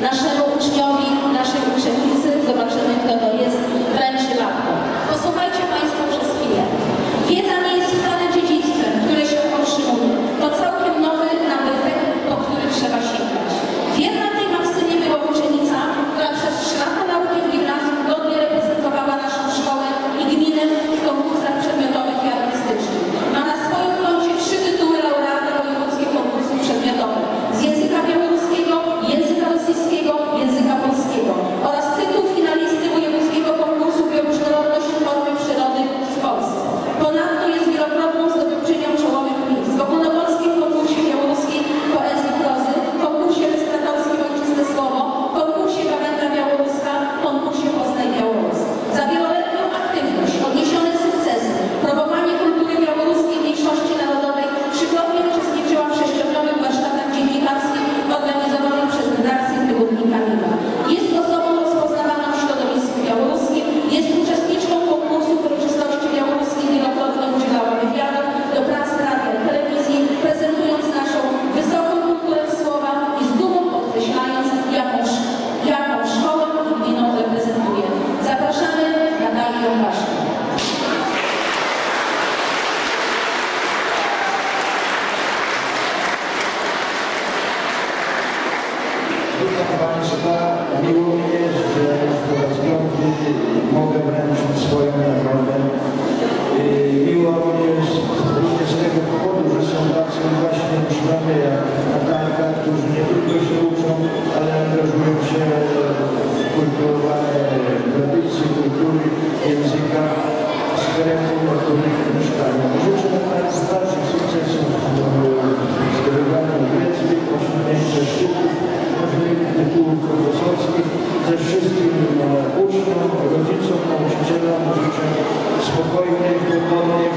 naszemu uczniowi Kamila. Jest osobą rozpoznawaną w środowisku białoruskim, jest uczestniczką konkursu uroczystości białoruskiej, wielokrotnie udzielała wywiadów do pracy radia i telewizji, prezentując naszą wysoką kulturę słowa i z dumą podkreślając, jaką, jaką szkołę i gminę reprezentuje. Zapraszamy na Dalię Waszkę. Państwa miło mi jest, że po raz piąty mogę wręczyć swoją nagrodę. uczniom, rodzicom, nauczycielom życzę spokojnej, wygodnej,